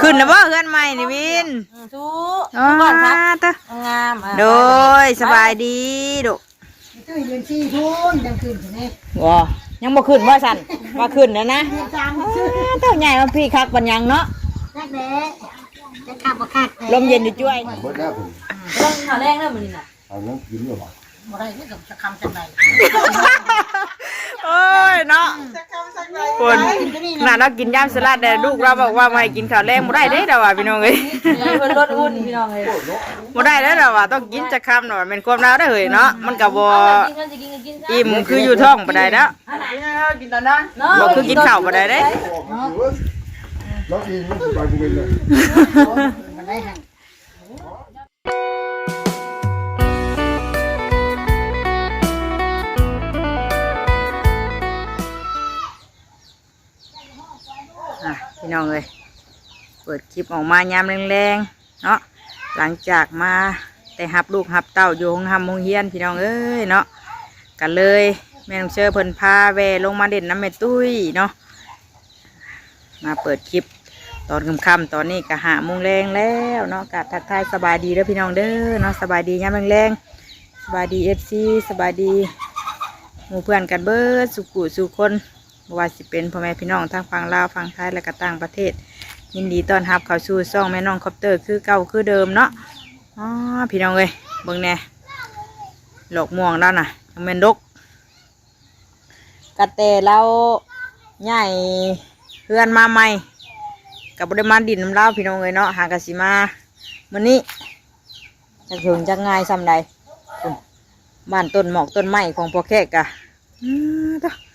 ขึ้นนะบ่เฮือนใหม่นี่วินทุอ๋อก่อนครับตะงามอะโดยสบายดีดุตู้เย็นสี่ทุ่มจังคืนถึงนี่ว้ายังบ่ขึ้นว่าสั่นว่าขึ้นนะนะเรียนจามอ้าเต้าใหญ่มาพี่คักปัญญังเนาะนักแด้จะขับบ่ขัดลมเย็นอยู่จ้วยเบิดแล้วผมต้องหาแรงเริ่มมันนี่น่ะเอาเงินกินหรือเปล่า บ่ได้นี่กับจะคำจังไรโอ้ยเนาะคนน่าเรากินยำสลัดแต่ลูกเราบอกว่าไม่ให้กินข้าวแรงบ่ได้เด้อเด้อว่าพี่น้องเอ้ยเพิ่นลดอุ่นพี่น้องเลยบ่ได้เด้อเด้อว่าต้องกินจักคำหน่อยเป็นความเราได้อเฮ้ยเนาะมันก็บ่กินกันจะกินกันกินซะอิ่มคืออยู่ท้องบ่ได้เด้อกินตอนนั้นบ่คือกินข้าวบ่ได้เด้แล้วอีกมันสิไปกูเป็นเลย พี่น้องเอ้ยเปิดคลิปออกมายามแรงๆเนาะหลังจากมาแต่หับลูกหับเต้าอยู่ห้องทำโรงเรียนพี่น้องเอ้ยเนาะกันเลยแม่น้องเชอเพิ่นพาแวลงมาเด่นน้ำแม่ตุ้ยเนาะมาเปิดคลิปตอนค่ำๆตอนนี้ก็หาโมงแรงแล้วเนาะกะทักทายสบายดีเด้อพี่น้องเด้อเนาะสบายดียามแรงๆสบายดีเอฟซีสบายดีหมู่เพื่อนกันเบิดสุขุสุคน บ่ว่าสิเป็นพ่อแม่พี่น้องทางฝั่งลาวฝั่งไทยและก็ต่างประเทศ ยินดีต้อนรับเข้าสู่ซ่องแม่น้องคอปเตอร์คือเก่าคือเดิมเนาะอ๋อพี่น้องเอ้ยเบิ่งแน่หลอกม่วงแล้วน่ะยังเป็นดกกระเตเราใหญ่เพื่อนมาใหม่กับบริมาดินน้ำเล่าพี่น้องเอ้ยเนาะหากะสิมามื้อนี้จะถึงจะง่ายซ้ำใดพุ่นบ้านต้นหมอกต้นไม้ของพ่อแขกกะอือ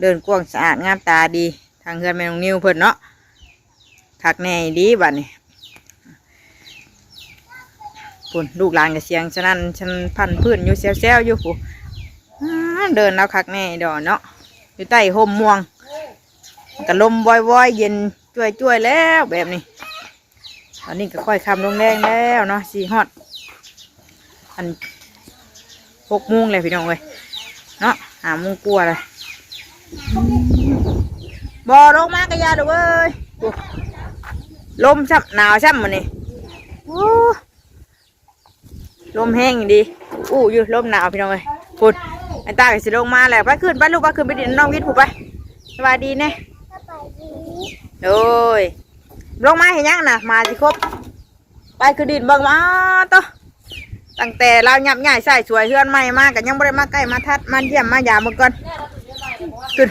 เดินกว้างสะอาดงามตาดี ทางเฮือนแม่นองนิวเพิ่นเนาะคักแน่ดีบัดนี้ปุ่นลูกหลานกับเสียงฉะนั้นฉันพันพื้นอยู่แซวๆอยู่ผู้เดินแล้วคักแน่ดอเนาะอยู่ใต้ห่มม่วงกะลมวอยๆเย็นจ้วยๆแล้วแบบนี้ตอนนี้ก็ค่อยคำลงแรงแล้วเนาะสี่ฮอดอันหกโมงเลยพี่น้องเว้ยเนาะหาโมงกลัวเลย บอลงมากระยาเด้อเว้ยลมซ้ำหนาวซ้ำมันนี่โอ้ลมแห้งดีอู้อยู่ลมหนาวพี่น้องเอ้ยพุ่นไอ้ตาก็สิลงมาแล้วไปขึ้นไปลูกไปขึ้นไปดินน้องวิทย์ผูกไปสวัสดีเน่โอ้ยลงมาเห็นยังน่ะมาสิครบ ไปคือดินเบิ่งมาต่อตั้งแต่เราหยับใหญ่ใส่สวยเฮือนใหม่มากกันยังบ่ได้มาใกล้มาทัดมาเยี่ยมมายามมาก่อน ขึ้น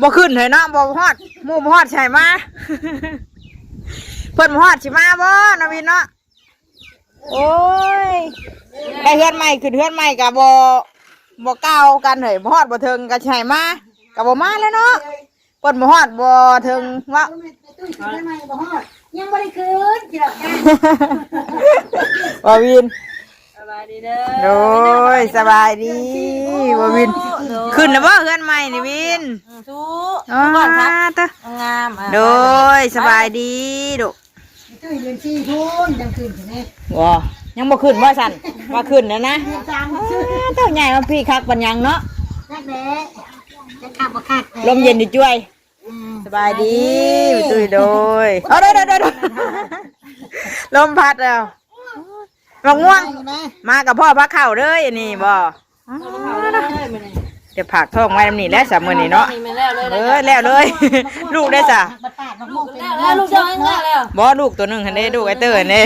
บ่ขึ้นเลยเนาะบ่ฮอดหมู่บ่ฮอดใช่มาเพิ่นบ่ฮอดสิมาบ่นาวินเนาะโอ้ยไปเฮือนใหม่ขึ้นเฮือนใหม่ก็บ่บ่เก่ากันเฮ้ยบ่ฮอดบ่ถึงก็ใช่มาก็บ่มาแล้วเนาะเพิ่นบ่ฮอดบ่ถึงว่าตู้เย็นไม่บ่ฮอดยังบ่ได้คืนกี่ดอกจ้าบ่วินส บายดีเด้อโดยสบายดีบ่วิน ขึ้นแล้วบ่เฮือนใหม่นี่วินทุอ๋อก่อนครับตะงามอะโดยสบายดีดุตู้เย็นสี่ทุ่มจังคืนถึงนี่ว้ายังบ่ขึ้นว่าสั่นว่าขึ้นนะนะเรียนจามอ้าเต้าใหญ่มาพี่คักปัญญังเนาะนักแด้จะขับบ่ขัดลมเย็นอยู่จ้วยสบายดีไปตุ้ยโดยเอาเด้อเด้อเด้อเด้อลมพัดแล้ว มะม่วงนะมากับพ่อพักเข่าเด้ออันนี้บ่เดี๋ยวผักท้องไว้น้ำนี่แล้วสามมื้อนี้เนาะนี่มันแล้วเลยเออแล้วเลย ลูกได้จ้ะบัดปาดบัดโมกเป็นแล้วลูกเจ้าง่ายแล้วบ่ลูกตัวหนึงคันนี้ลูกไอ้เตอร์นี่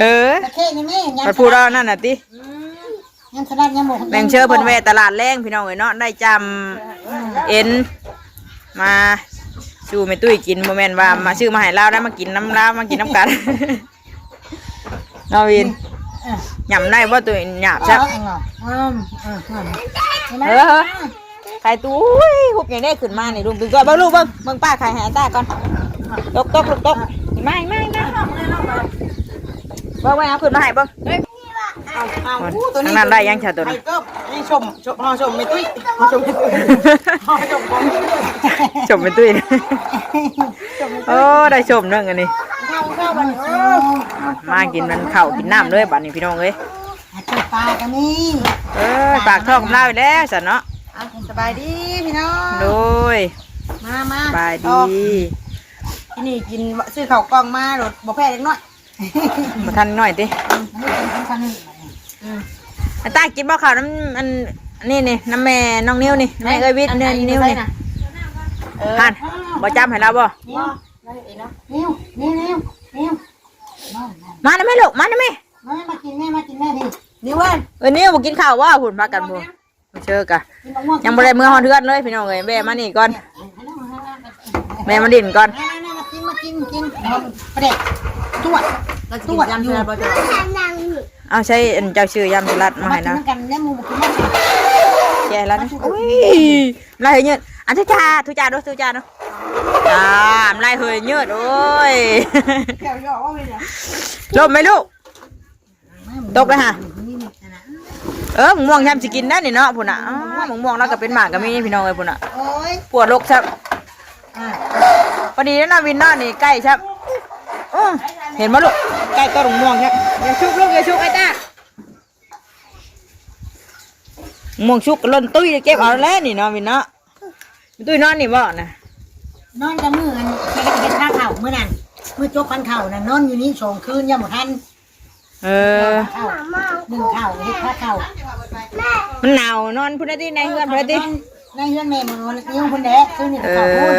เออประเทศนี่แม่ยังไปพูดเอานั่นน่ะติยังสลัดยังหมดแบ่งเชื่อเพิ่นแวะตลาดแรงพี่น้องเอ้ยเนาะได้จำเอ็นมาชูแม่ตุ้ยกินโมเมนว่ามาชื่อมาให้เราได้มากินน้ำลาวมากินน้ำกัน นอวินหยำได้บ่ตุ้ยหยาบใช่ใช่ไหมอืมอืมอืมเออไข่ตุ้ยหุบอย่างนี้ขึ้นมานี่ลุงตุ้ยก็เบิ่งลูกเบิ่งเบิ่งป้าไข่หายตาก่อนตกตกลูกตกไม่ไม่ไม่เบิ่งไว้เอาขึ้นมาให้ เบิ่งทางนั้นได้ยังชาตัวนี้ก็นี่ชมชมพอชมไม่ตุ้ยพอชมไม่ตุ้ยพอชมบอลชมเป็นตุ้ยนะโอ้ได้ชมเรื่องอันนี้ เข้าเข้าบันเออมากินมันเข่าวกินน้ำเลยบัดนี้พี่น้องเอ้ยอาจจะปลากันนี่เอ้ยปากท้องกำลาไปแล้วสันเนาะสบายดีพี่น้องโดยมามาบายดีนี่กินซื้อข้าวกล้องมาโดดบ่แพ้เล็กน้อย มาทันหน่อยดิไม่กินทั้งคันนี่ไอ้ตากินบ่ข้าวน้ำอันอันนี่นี่น้ำแม่น้องนิ้วนี่แม่เอ้ยวิทย์เนี่ยนิ้วนี่หันบ่จำให้เราบ่นิ้วนิ้วนิ้วนิ้วนิ้วมาได้ไหมลูกมาได้ไหมมามากินแม่มากินแม่ดินี่เว้ยเออนิ้วบ่กินข้าวว่าหุ่นพากันบ่มาเชิญกะกินมะม่วงยังบ่ได้มือฮอดเทือนเลยพี่น้องเอ้ยแม่มานี่ก่อนแม่มาดินก่อนมากินมากินกินประเด็กตรวจ เราตรวจยำเสือบ่จ้ะเอาใช้อันเจ้าชื่อยำสลัดมาให้นะกันเนี่ยมูกินแม่แกแล้วนะอุ้ยลายเยืดอันทุจ้าทุจ้าดูทุจ้าดูจ้ามลายเฮยเยืดโอ้ย แก้วย่อว่าเป็นหยังลมไหมลูก ตกเลยฮะ เออหมึงม่วงทำสิกินได้นี่เนาะพุ่นอะอ้าวหมึงม่วงเราก็เป็นหมากก็มีพี่น้องเลยพุ่นอะ โอ้ยปวดลกชับพอดีแล้วนะวินเนาะนี่ใกล้ชับ อื้อเห็นมั้ลูกใกล้ต้นหมึงม่วงครับอย่าชุบลูกอย่าชุบไอ้ตาหมึงม่วงชุบก็ล่นตุ้ยเก็บเอาแล้วนี่เนาะวินเนาะวินตุ้ยนอนนี่บ่นะนอนกับมืออันแค่เป็นข้าเข่าเมื่อนั้นเมื่อจกพันเข่าน่ะนอนอยู่นี่สองคืนยังหมดทันเออเข่าหนึ่งเข่าเฮ็ดข้าเข่ามันหนาวนอนพุ่นได้ที่ในเฮือนพุ่นได้ที่ในเฮือนแม่มันวันนี้คนแดกคืนนี่เอเข่าพูดอ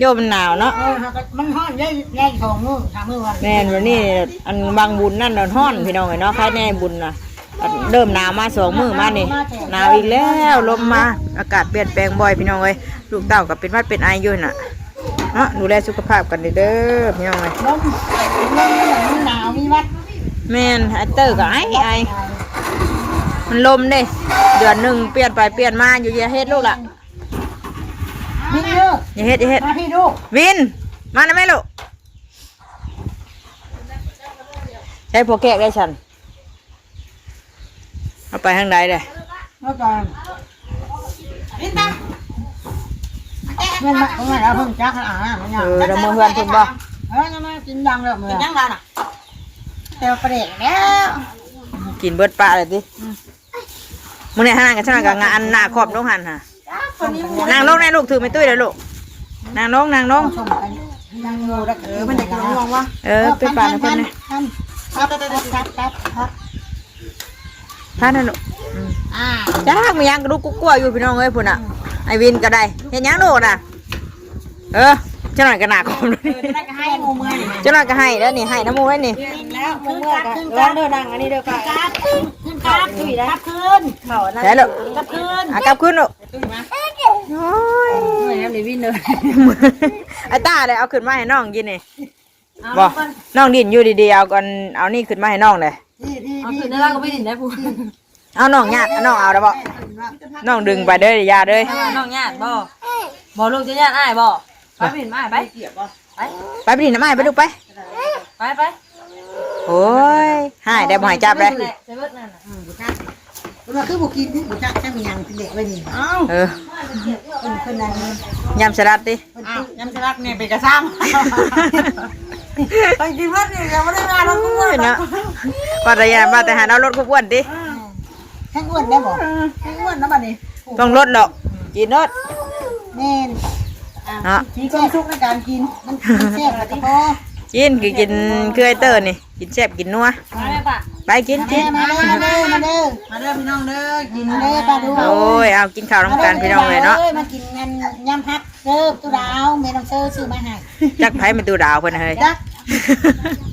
โยมมันหนาวเนาะเออมันห้อนได้ได้สองมือสามมือวันแม่นวันนี้อันบางบุญนั่นน่ะฮ้อนพี่น้องเอ้ยเนาะใครแน่บุญน่ะอันเริ่มหนาวมาสองมื้อมานี่หนาวอีกแล้วลมมาอากาศเปลี่ยนแปลงบ่อยพี่น้องเอ้ยลูกเต้าก็เป็นหวัดเป็นไออยู่น่ะเนาะดูแลสุขภาพกันเด้อพี่น้องเอ้ยลมลมมันหนาวมีวัดแม่นไอเตอร์ก็ไอไอมันลมเด้เดือนหนึงเปลี่ยนไปเปลี่ยนมาอยู่อย่าเฮ็ดลูกล่ะ พี่เด้ออย่าเฮ็ดอย่าเฮ็ดมาพี่ดูวิน มานะแม่ลูกใช้พวกแกะได้ฉันเอาไปทางใดเลยแล้วก่อนเมื่อมาเมื่อเราเพิ่งจักอ่ามันยังเออเราเมื่อเพื่อนคุณบ่เออจะมากินดังเลยเมื่อยังล่ะน่ะแต่ประเด็กแล้วกินเบิดปลาเลยดิมึงเนี่ยห้างกันช่างกับงานหน้าครอบลงหันฮะ นางลงในลูกถือไม่ตุ้ยเลยลูกนางลงนางลงชมกันยังอยู่แล้วเออมันอยากกินมะม่วงวะเออไปปลาในคนเลยครับครับครับครับครับท่านนั่นลูกอืมอ่าจ้ามียังกระดูกกุ๊กกลัวอยู่พี่น้องเอ้ยพุ่นอะไอวินก็ได้เห็นยังโดดอะเออเจ้าหน่อยก็หนาคอมเลยได้ก็ให้หมู่เมืองนี่เจ้าหน่อยก็ให้แล้วนี่ให้น้ำมูไว้นี่แล้วหมู่เมืองก็ร้อนเด้อดังอันนี้เด้อค่ะครับขึ้น ขึ้นครับขึ้นครับขึ้นเขานั่นใช่ลูกครับขึ้นอะกลับขึ้นลูกตุ้ยมาโอ้ยหน่วยน้ำนี่วินเด้อไอ้ตาเลยเอาขึ้นมาให้น้องกินนี่บอกน้องดินอยู่ดีๆเอาก่อนเอานี่ขึ้นมาให้น้องเลยดีดีเอาดีคืนนั้นเราก็ไม่ดินได้พูเอาน้องญาติเอาน้องเอาได้บ่น้องดึงไปเด้ออย่าเด้อน้องญาติบ่บ่ลูกจะญาติอ้ายบ่ไปไปดินมาไปเกียบบ่ไปไปไปดินน้ำไม้ไปลูกไปไปไป โอ้ยหายได้บ่ใหายจับเลยใส่เบิดนั่นน่ะเราคือบุกินบุจักจะมียังเป็นเด็กไว้นี่เอ้าเออเป็นคนนั้นยำสลัดดิอ้าวยำสลักเนี่ยเป็นกระซ้ำไปกินเพิ่นนี่ยังไม่ได้มาแล้วกูเมื่อยเนาะว่าแต่ยาว่าแต่หาเอารถกูอ้วนดิแห้งอ้วนได้บ่ไอ้อ้วนนะบัดนี้ต้องรถดอกกินรถแม่นเนาะมีความสุขในการกินมันแซ่บแล้วก็พอ กินคือกินคือไอเตอร์นี่ กินแซ่บกินนัวมาแม่ปะไปกินกินมาเด้อมาเด้อมาเด้อมาเด้อพี่น้องเด้อกินมาเด้อป้าดูโอ้ยเอากินข้าวน้ำกันพี่น้องเลยเนาะมากินงานยำพักเสิร์ฟตุดาวแม่น้องเสิร์ฟซื้อมาให้จักไผเป็นตัวดาวเพิ่นน่ะเฮ้ยจัก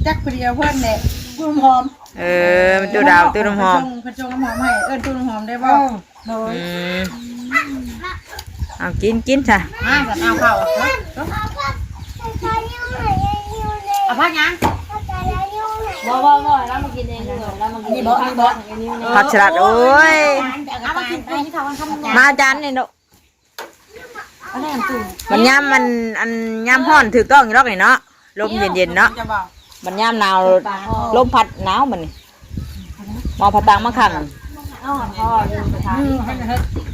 จักคนเดียวเพิ่นเนี่ยกุ้งหอมเออเป็นตัวดาวตัวน้ำหอมพระจงน้ำหอมให้เอิ้นตู้น้ำหอมได้บ่โดยอืมเอากินกินจ้ะมาสันเอาเข้าเอาพักยังบ่บ่บ่เรามากินเองเลยเรามากินนี่บ่นี่บ่อันนี้นี่ผักสลัดโอ้ยเอามากินไปที่เขาทำมาจานนี่เนาะอันนี้ตู้มันยามมันอันยามร้อนถือต้องอยู่รอกนี่เนาะลมเย็นๆเนาะจะบอกมันยามหนาวลมพัดหนาวมันนี่มอพะตังมาขัง เอาหันพ่อดูไปทาน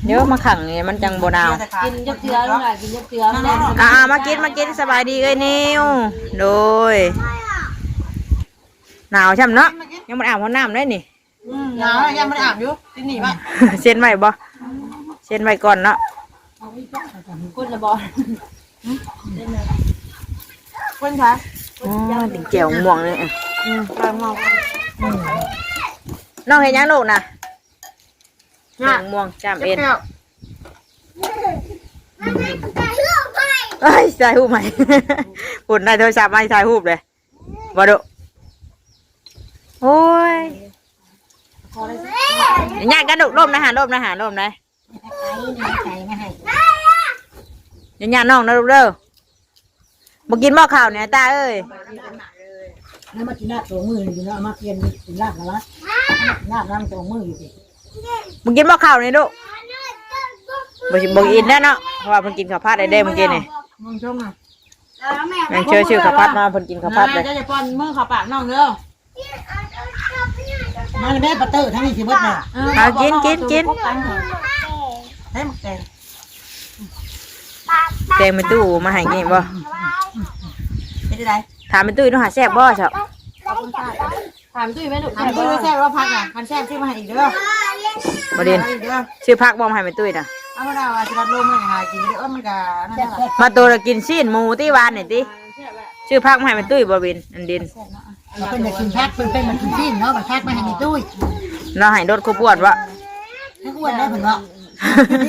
เดี๋ยวมาขังนี่มันจังบ่หนาวกินยักเจือลูกหลานกินยักเจือแม่อ่ามากินมากินสบายดีเอ้ยนิวโดยหนาวช่ำเนาะยังมันอาบห้องน้ำได้นี่หนาวยังไม่ได้อาบอยู่ที่นี่ไหมเซ็นไว้บ่เซ็นไว้ก่อนเนาะคุณละบ่คนคะอ๋อติงเจียวม่วงเลยอะอืมไปมองน้องเห็นยังลูกนะ น่ะม่วงจำเอ็นแก้วเอ้ยถ่ายรูปใหม่ปุ่นได้โทรศัพท์มาถ่ายรูปเลยมาดูโอ้ยญาติกันดุร่มนะหาร่มนะหาร่มนะไก่มาให้อย่าญาติน้องนะลูกเด้อมากินหม้อข้าวเนี่ยตาเอ้ยแล้วมากินลาบตัวมืออยู่เนาะมาเปลี่ยนกินลาบแล้วละลาบน้ำตัวมืออยู่ดิ มึงกินหม้อข้าวนี่ลูกบ่สิบ่กินแน่เนาะเพราะว่าเพิ่นกินข้าวผัดได้เด้เมื่อกี้นี่มองชมอะแม่งเชื่อชื่อข้าวผัดมาเพิ่นกินข้าวผัดเลยจะจะป้อนมือเขาปากน้องเด้อมาเลยแม่ปะเตอร์ทั้งนี้สิเบิดน่ะเอากินกินกินให้หมกแดงแกงเป็นตู้มาให้กินบ่เป็นได้ถามเป็นตู้ต้องหาแซ่บบ่เจ้าถามตุ้ยไหมลูกทำตู้แซ่บว่าพักอะคันแซ่บซื้อมาให้อีกเด้อ บ่เด่นอีกเด้อชื่อพักบ่มาให้เป็นตู้น่ะเอาเราอาจจะรับลมเลยหากินเด้อมันก็นั่นแหละมาตัวละกินซีนหมูที่วานนี่ติชื่อพักมาให้เป็นตู้บ่บินอันดินเราเป็นอยากกินชักเป็นเป็นมันกินชิ้นเนาะมาชักมาให้มีตุ้ยเราให้รถควบวดวะให้อ้วนได้ผลเนาะเ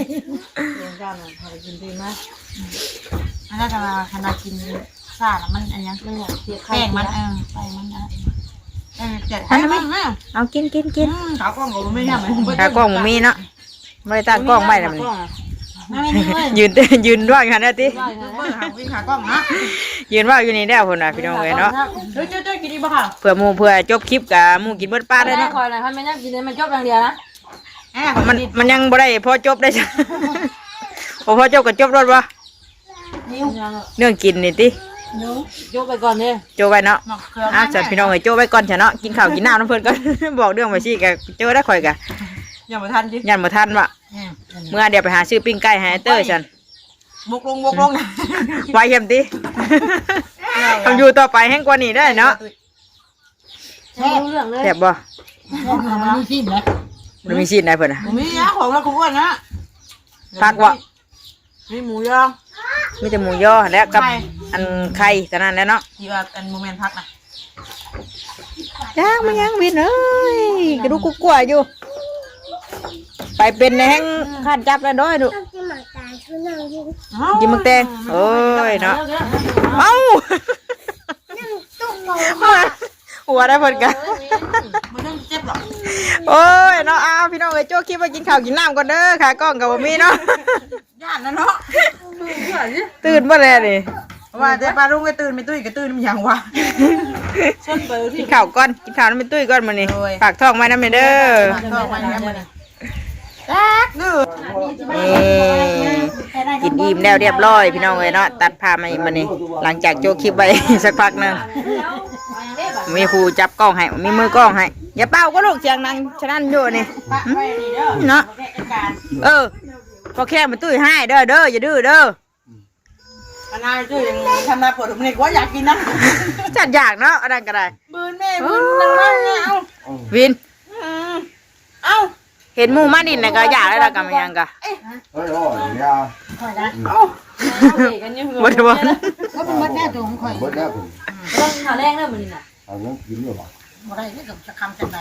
ลี้ยงกันพาไปกินดีมากอันนั้นจะมาขนาดกินซ่าแล้วมันอันยังมันอยากเสียแป้งมันเออแป้งมันนะเออเจ็ดอันนั้นไหมเอากินกินกินขากล้องก็ไม่ทำไหมขากล้องบ่มีเนาะไม่ได้ตั้งกล้องไว้แล้วมันมาไม่นี่เว้ยยืนยืนว่างกันนะติเปิดหาวิ่งขากล้องนะยืนว่างอยู่นี่แล้วพุ่นน่ะพี่น้องเอ้ยเนาะเฮ้ยเจ้าเจ้ากินดีป่ะค่ะเพื่อหมู่เพื่อจบคลิปกับหมู่กินเบิดป้าได้ได้เนาะคอยหน่อยถ้าไม่นั่งกินเลยมันจบอย่างเดียวนะแอบมันมันยังบ่ได้พอจบได้จ้ะพอพอจบก็จบรถบ่เรื่องกินนี่ติ ยกไปก่อนดิโจไว้เนาะหนอกเครืออะจัดพี่น้องเอ้ยโจไว้ก่อนจ้ะเนาะกินข้าวกินน้ำน้ำเพิ่นก่อน บอกเรื่องไปสิกะเจอได้ข่อยกะอย่ามาทันจิยันบ่ทันว่ะเมื่อเดี๋ยวไปหาซื้อปิ้งไก่ให้เตอร์ฉันบกลงบกลงไว้เยี่ยมติทำอยู่ต่อไปแห้งกว่านี้ได้เนาะไม่รู้เรื่องเลยแซ่บบ่มันมีชิ้นนะมันมีซีนได้เพิ่นน่ะมีนะของเราคุ้มกันนะพักว่ะมีหมูยอมีแต่หมูย่อและกับไข่ อันไข่เท่านั้นแหล้วเนาะที่ว่าเป็นโมเมนต์พักนะย่างมันยังวินเอ้ยกระดูกกุ๊กกัวอยู่ ไปเป็นในแห้งขันจับแล้วด้วยดูกินมักแตงโอ้ยเนาะ เอ้ามาหัวได้เพิ่นกัน มันต้องเจ็บหรอโอ้ยเนาะอ้าวพี่น้องเอ้ยโจ้คิดว่ากินข้าวกินน้ำก่อนเด้อขากล้องกับบ่มีเนาะ ย่านนะเนาะตื่นมาแล้วนี่ ว่าแต่ปลาลุงก็ตื่นไม่ตื่นก็ตื่นมันยังวะชนเปิดกินข้าวก่อนกินข้าวน้ำเป็นตุ้ยก่อนมื้อนี้โอ้ยฝากท้องไว้น้ำเด้อเข้าไปแล้วมันนี่เอ้ยกินอิ่มแล้วเรียบร้อย พี่น้องเอ้ยเนาะตัดผ้ามาอีกมื้อนี้หลังจากโจ้คลิปไว้สักพักหนึงมีครูจับกล้องให้มีมือกล้องให้อย่าเป้าก็ลูกเสียงดังฉะนั้นอยู่นี่ปะไปนี่เด้อเนาะแกการเออพอแค่มันตุ้ยให้เด้อเด้ออย่าดื้อเด้อ อันนั้นคือยังทำนาปวดหัวนี่ว่าอยากกินนะจัดอยากเนาะอะไรก็ได้บืนแม่บืนนั่งนั่งเนี่ยเอาวินเอาเห็นหมูมาดินแล้วก็อยากแล้วล่ะกันมันยังกะเฮ้ยโอ้ยยาค่อยละกันยังบ่ได้บ่ก็เป็นมัดแน่ตัวของข่อยเบิดแล้วผมต้องหาแรงเริ่มมันนี่น่ะเอาเงินกินหรือเปล่าบ่ได้นี่กับจะคำจังได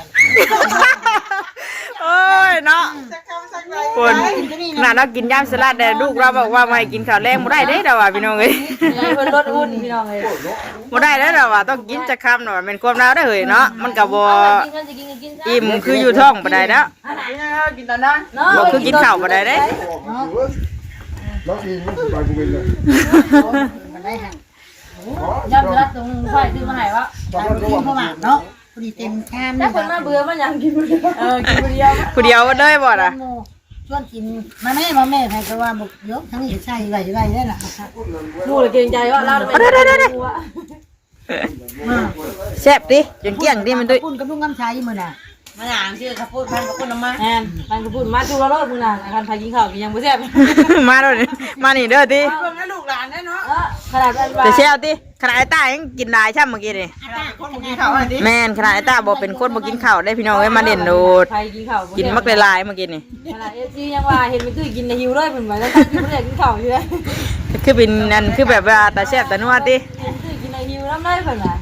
โอ้ยเนาะสักคำสักไรคนน่ะเรากินยำสลัดแต่ลูกเราบอกว่าไม่ให้กินข้าวแรงบ่ได้เด้อเด้อว่ะพี่น้องเอ้ยยังเพิ่นลดอุ่นพี่น้องเลยบ่ได้เด้อเด้อว่ะต้องกินจักคำหน่อยเป็นความเราได้อเฮ้ยเนาะมันก็บ่กินกันจะกินกันกินอิ่มคืออยู่ท้องบ่ได้เด้อกินตอนนั้นเนาะบ่คือกินข้าวบ่ได้เด้อแล้วอีกไปกูเป็นเลยมันได้หั่นยำรัดตรงไฟซื้อมาให้วะตอนตามนั้นที่ก็เขาว่าเนาะ พอดีเต็มชามถ้านี่คนมาเบื่อมันยังกินบ่ได้เออกินคนเดียวผู้เดียวเลยบ่ล่ะหมูชวนกินมาแม่มาแม่ใครก็ว่าบอกยกทั้งนี้ใส่ไว้ไว้ได้ล่ะดูเลยเกรงใจว่าเราเป็นแซ่บติจนเกลี้ยงติมันตุ้ยปุ้นกับลุงกำชัยมื้อน่ะ มาอย่างชื่อข้าวปุ้นพันข้าวปุ้นน้ำมันแอนมันก็พูดมาดูเราโลดมึงน่ะอาการพากินข้าวกินยังบ่แซ่บมาเด้อนี่มานี่เด้อติเพิ่มแล้วลูกหลานได้เนาะเออขนาดอันว่าแต่แซ่บติขนาดไอ้ตายังกินได้ช่ำเมื่อกี้นี่คนมึงกินข้าวอะไรดิแม่นขนาดไอ้ตาบอกเป็นคนบ่กินข้าวได้พี่น้องเอ้ยมาเด่นโดดใครกินข้าวกินมักหลายๆเมื่อกี้นี่ขนาดเอซียังว่าเห็นมันคือกินในหิวเลยเหมือนว่าแล้วกินบ่ได้กินข้าวอยู่เลยคือเป็นนั่นคือแบบว่าตาแซ่บตานัวติคือกินในหิน้ำได้เพิ่นน่ะ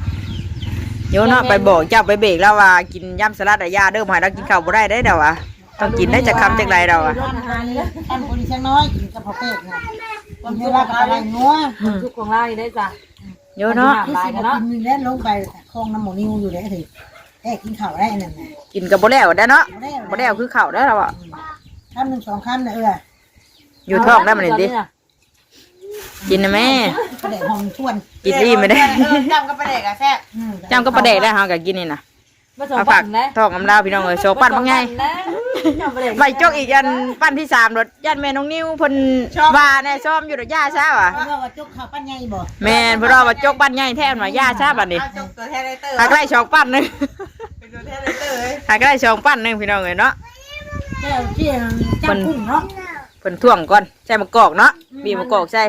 โยนเนาะไปบอกเจ้าไปเบรกแล้วว่ากินยำสลัดอะยาเด้อมาให้เรากินข้าวบ่ได้ได้อเด้อวะต้องกินได้จะคำจักไรเราอะร้านอาหารเลยท่านคนที่เชียงน้อยกินกับพ่อเป็ดนะวันเวลากับอะไรงัวทุกของเราได้จ้ะโยนเนาะที่สิบกินนึงแล้วลงไปคลองน้ำหมูนิวอยู่เลยสิแค่กินข้าวได้นั่นแหละกินกับบ่แล้วได้อเนาะบ่ได้บ่แล้วคือข้าวได้อเราอะคำหนึ่งสองคำนะเอออยู่ท้องได้มันนี่ดิ กินนะแม่ กระเดะหอมชวนกินรีไม่ได้จำก็ประเด็กอะแซ่บอืมจำก็ประเดกได้เฮาก็กินนี่นะมาส่งเอาปัฝากนนะท้องกำลาวพี่น้องเอ้ยโชว์ปั้นบ่ไงจำประเด็กใบจกอีกอันปั้นที่สามรถยันแม่น้องนิ้วเพิ่นว่าแน่ซ้อมอยู่ดอกย่าซ่าว่ะเรียกว่าจุกข้าวปั้นใหญ่บ่แม่นเพิ่นว่าว่าจกปั้นใหญ่แท้นว่าย่าซ่าบัดนี้เอาจบตัวแทนไรเตอร์หากได้สองปั้นหนึงเป็นตัวแทนไรเตอร์เลยหากได้สองปั้นหนึงพี่น้องเอ้ยเนาะแก้วที่จับกุ้งเนาะเพิ่นท่วงก่อนใส่มะกอกเนาะ บีบมะกอกใส่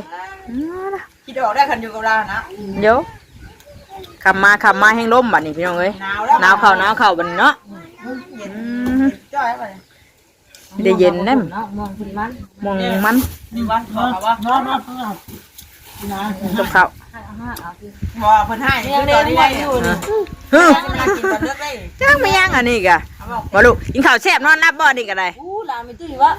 คิดออกได้คันอยู่กับเรานะเดี๋ยวคำมาคำมาแห้งลมบัดนี้พี่น้องเอ้ยหนาวแล้วหนาวเข้าหนาวเข้าบัดนี้เนาะเย็นอืมจ้อยไปได้เย็นนะเนาะมองคุณมันมองมันนี่วันขอเนาะว่าเนาะเนาะเนาะนะกับข้าวว่าเพิ่นให้เนี่ยคือเรีตยอนนนี้ไว้ได้อยู่นี่ฮึมากินตอนเลือกได้จ้างไม่ย่างอันนี้กะบ่ลูกกินข้าวแซ่บนอนนับบ่นี่ก็ได้อู้หลานไม่ตุ้ยวะ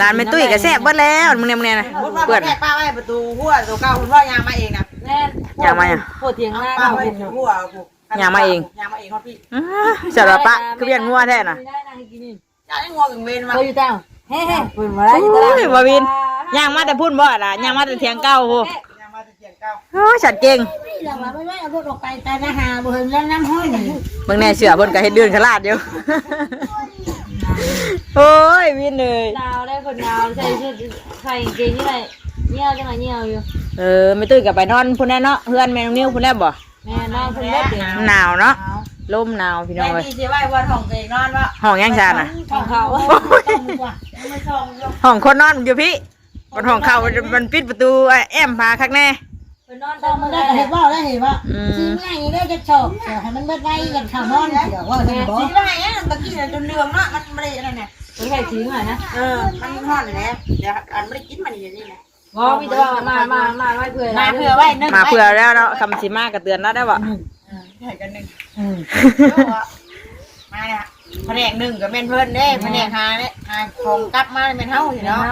ร้านแม่ตุ้ยก็แซ่บเบิดแล้วมึงเนี่ยมึงเนี่ยนะคุณพ่อเปื้อนแม่ป้าไว้ประตูหัวตัวเก่าคุณพ่อยางมาเองนะแม่อย่ามาอะโคตรเถียงหน้าป้าเราไว้คุณหัวผูกยางมาเองยางมาเองครับพี่อื้อสารปะคือเบียนงัวแท้น่ะไม่ได้นางกินนี่ยางได้งัวถึงเมนมาเขาอยู่เต้าเฮ้เฮ้ปืนมาได้อยู่โอ้ตลาดยบ่วินย่างมาแต่พุ่นบ่ล่ะย่างมาแต่เถียงเก่าโหยางมาตะเกียงเก่าโอ้ยฉันเก่งเดี๋ยวมาไม่ไม่เอารถออกไปตาหน้าหาบ่เห็นแล้วน้ำห้อยนี่มึงแน่เสือเพิ่นก็เฮ็ดเดือนขลาดอยู่ โอ้ยวินเลยดาวได้คนดาวใส่ชุดใส่เกงนี่ไรเงี้ยวจังไรเงี้ยวอยู่เออแม่ตุ้ยก็ไปนอนพุ่นแน่เนาะเพื่อนแม่น้องนิ้วพุ่นแล้วบ่แม่น้องคนเล็กเด็กหนาวเนาะลมหนาวพี่น้แม่องเอ้ยดีเสียไว้วันของตัวเองนอนวะห้องยังชาน่ะของเขาต้องดีกว่าไม่ชอบยกห้องคนนอนอยู่พี่บนห้องเขามันปิดประตูไอ้แอมพาคักแน่ นอนต้อมงมาได้เห็นว่าได้เห็นว่าอืมซื้อง่ายได้จะชอบแต่ให้มันเบิดได้กันข้าวนอนเดี๋ยวว่าเห็นบ่สีได้ไงตะกี้จนเรืองเนาะมันไม่ได้อะไรเนี่ยไปใส่ทิ้งหน่อยนะเออมันห่อนเลยนะเดี๋ยวอันไม่ได้กินมันอย่างนี้นะงอมีแต่ว่ามามามาไว้เผื่อมาเผื่อไว้นึงมาเพื่อแล้วเนาะคำสิมาก็เตือนแล้วได้บ่ใช่กันหนึ่งอืมมาเนี่ยแผนกหนึ่งกับเมนเพิ่อนเด้แผนกหาเนี่ยหาของกลับมาเป็นเท่าอยู่เนาะ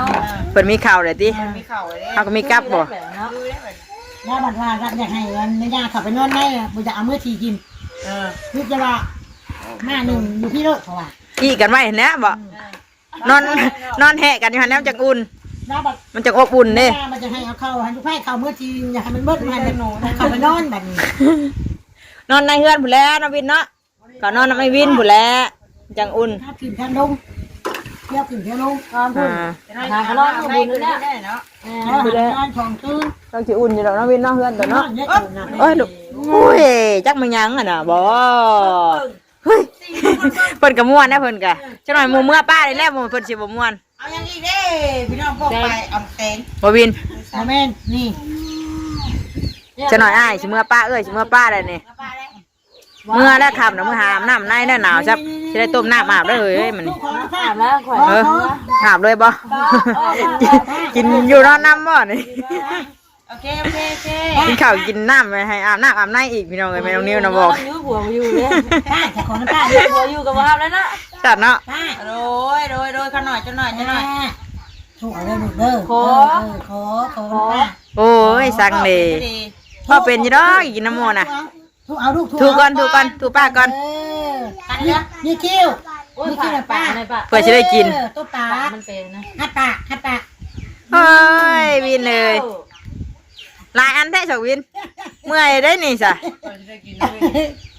เพิ่นมีข่าวเลยติมีเข่าเลยเฮาก็มีกลับบ่ เนาะดูได้เหมือนน้าบัดว่ารักอยากให้มันไม่ยากขับไปนอนได้บ่จะเอามื้อทีกินเออคือจะว่าหน้าหนึ่งอยู่พี่เลิศเขาว่าอีกันไว้นะบ่นอนนอนแหะกันอยู่หั่นแนวจังอุ่นน้าบัดมันจังอบอุ่นเด้หน้ามันจะให้เอาเข้าให้ทุกไผ่เข้ามื้อทีอยากให้มันเบิดให้มันเข้าไปนอนแบบนี้นอนในเฮือนพุ่นแล้วน้องวินเนาะก็นอนน้ำไอ้วินพุ่นแล้วจังอุ่นถ้าขึ้นแทนลง เที่ยวขึ้นแทนลงความพูอ่าดหาขนมอยู่บุญเลยนะได้เนาะแล้วนอนของตื้นต้องสิอุ่นอยู่ดอกน้องวินเนาะเฮือนตัวเนาะเนี่ยตัวน่ะเอ้ยลูกโอ้ยจักมันยังอะน่ะบ่เฮ้ยเพิ่นก็ม่วนนะเพิ่นก็จักหน่อยหมู่เมื่อป้าได้แล้วหมู่เพิ่นสิบ่ม่วนเอายังอีกเด้พี่น้องพวกไปอำเตงบ่วินโมเมนนี่จะหน่อยอ้ายสิเมื่อป้าเอ้ยสิเมื่อป้าได้นี่ป้าได้ เมื่อแล้วค่ำน่ะมื้อหามน้ำในเด้อหนาวซับสิได้ต้มน้ำอาบได้อเฮ้ยมันนี่ถามแล้วข่อยเอออาบเลยบ่ กินอยู่นอนน้ำบ่นี่โอเคโอเคโอเคกินข้าวกินน้ำไปให้อาบน้ำอาบในอีกพี่น้องเอ้ยแม่น้องนิ้วนะบอกอยู่ผัวอยู่เลยป้าแต่ของป้าผัวอยู่กับว่าแล้วนะจัดเนาะป้าโรยโรยโรยขน่อยจะหน่อยจะหน่อยถูกเอาเลยลูกเด้อขอขอขอป้าโอ้ยสั่งเลยพ่อเป็นอยี่ดอกกินน้ำมูน่ะ ถูกเอาลูกถูกก่อนถูกก่อนถูกป้าก่อน เออนี่นี่คิ้วโอ้ยผ่านป่าในป่าเพื่อจะได้กินตัวปามันเป็นนะฮัตปาฮัตปาเฮ้ยวินเลยหลายอันแท้สวิน เมื่อยได้นี่สะ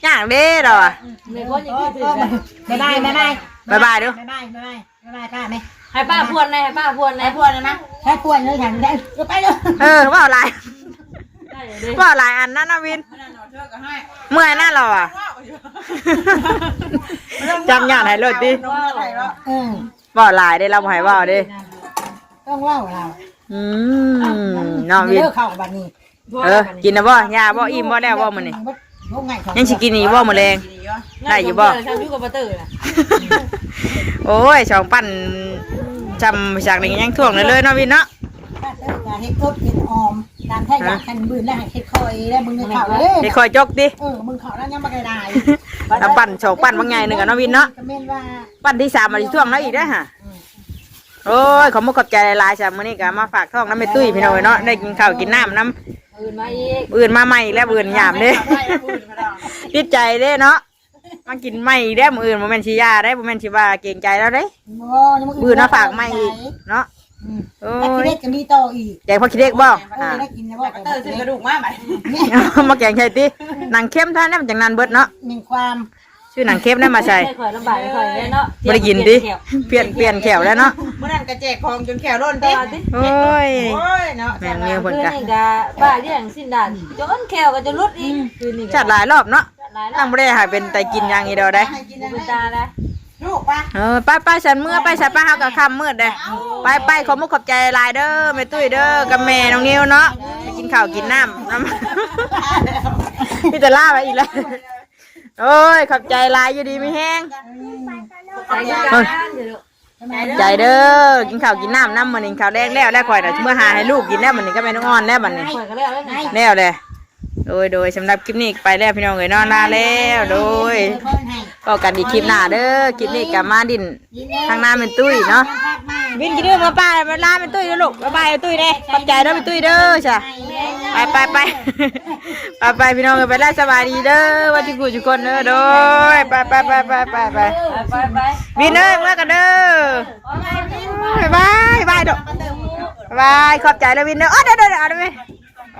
อยากเด้ดอกอะเมื่อก่อนยังคิดถึงเลยบ๊ายบายบ๊ายบายบ๊ายบายเด้อบ๊ายบายบ๊ายบายบ๊ายบายป้าไหมให้ป้าพวนเลยให้ป้าพวนเลไอ้ยพวกนั้นนะแค่ควรเลยฉันได้ไปเลยเออว่าหลายได้เลยว่าหลายอันนั่นนะวินนั่นหนอ เชื่อก็ให้เมื่อยนั่นเราอะจำอย่างไหนรถดิว่าอะไรวะเออว่าหลายได้เราบ่ให้ว่าเด้ต้องเล่าเราอืมน้องวินเลิกเข้าบัดนี้เออกินนะบ่ยาบ่อิ่มบ่แล้วบ่มื้อนี้ลงไงของยังสิกินอีกบ่มื้อแรงดีวะได้อยู่บ่ฉันอยู่กับป้าตื่นนะโอ้ยสองปั่นจำจากนี้ยังท่วงเลยเลยเนาะวินเนาะป้าเติมงานให้ครบกินออม ตามแท้อยากกันบืนได้ให้เฮ็ดคอยได้มึงเข่าเลยเดี๋ยวคอยจกดิเออมึงเข่าแล้วยังมาไกลได้แล้วปั่นโฉกปั่นบางไงหนึ่งอะเนาะวินเนาะก็แม่นว่าปั่นที่สามมาที่ช่วงแล้วอีกได้อฮะโอ้ยขอมุกขอบใจหลายๆจ้ะมื้อนี้ก็มาฝากท้องน้ำแม่ตุ้ยพี่น้องเนาะได้กินข้าวกินน้ำน้อื่นมาอีกำอื่นมาใหม่แล้วอื่นยามเด้ ติดใจเด้เนาะมากินใหม่อีกเด้มื้ออื่นบ่แม่นสิยาได้บ่แม่นสิว่าเกรงใจแล้วเด้โอ้ยมึงอื่นมาฝากใหม่อีกเนาะ โอ้แล้วทียเด็กจะมีต่ออีกแกงพักขี้เด็กบ่เอออ่าได้กินแล้วบ่เตอร์ขึ้นกระดูกมากไหมมาแกงใช่ติหนังเข้มท่านนั้นมันจังนั้นเบิดเนาะมีความชื่อหนังเข้มได้มาใส่ข่อยลำบากข่อยเลยเนาะบ่ได้กินดิเปลี่ยนเปลี่ยนแขวแล้วเนาะเมื่อนั้นกระแจกของจนแขวร่นต่ดิอดิโอ้ยโอ้ยเนาะแม่นเมียคืเพิ่นนกะนี่กะป้าเลี้ยงสิ้นด่านจนแขวก็จะรุดอีกคืนนี้จัดหลายรอบเนาะหลายตั้งบ่ได้ให้เป็นไตกินอย่างนี้เดียวได้ให้กินบุอะญไรตาละ ลูกปะเออไปไปฉันเมื่อไปฉันป้าเฮากับคำมืดเด้ไปไปขอมุกขอบใจหลายเด้อแม่ตุ้ยเด้อกับแม่น้องนิวเนาะไปกินข้าวกินน้ำน้ำพี่จะล่าไปอีกแล้วโอ้ยขอบใจหลายอยู่ดีไม่แห้งใจกันเดี๋ยวใจเด้อกินข้าวกินน้ำน้ำมันนี่ข้าวแรกแล้วแล้วข่อยน่ะเมื่อหาให้ลูกกินแล้วมันนี่ก็แม่น้องอ่อนแล้วมันนี่ข่อยก็แล้วแล้วไงแล้วเลย โดยโดยสำหรับคลิปนี้ไปแล้วพี่น้องเอ๋ยเนอนลาแล้วโดยก็กันอีกคลิปหน้าเด้อคลิปนี้กับมาดินทางหน้าเป็นตุ้ยเนาะวินกินเรื่องมาป้ามาลาเป็นตุ้ยนะลูกบ๊ายบายตุ้ยเด้ขอบใจเด้อเป็นตุ้ยเด้อจ้ะไปไปไป ไปไปพี่น้องเอ๋ยไปแล้วสบายดีเด้อวันที่กูทุกคนเด้อโดยไปไปไปไปไปไปไปวินเอ้ยมื่อกันเด้อบายบายบายดอกบายขอบใจแล้ววินเด้ออ๋อเด้อเด้อเด้อเอาได้ไหม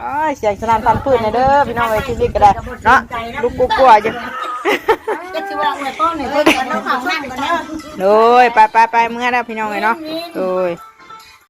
อ๋อเสียงสนานพันพืชนะเด้อพี่น้องเอ้ยคลิปนี้ก็ได้เนาะลูกกูกลัวอยู่ก็คือว่าเมื่อต้นเนี่ยเพิ่นเอาของนั่งกันเนาะโดยไปไปไปเมื่อแล้วพี่น้องเอ้ยเนาะโดย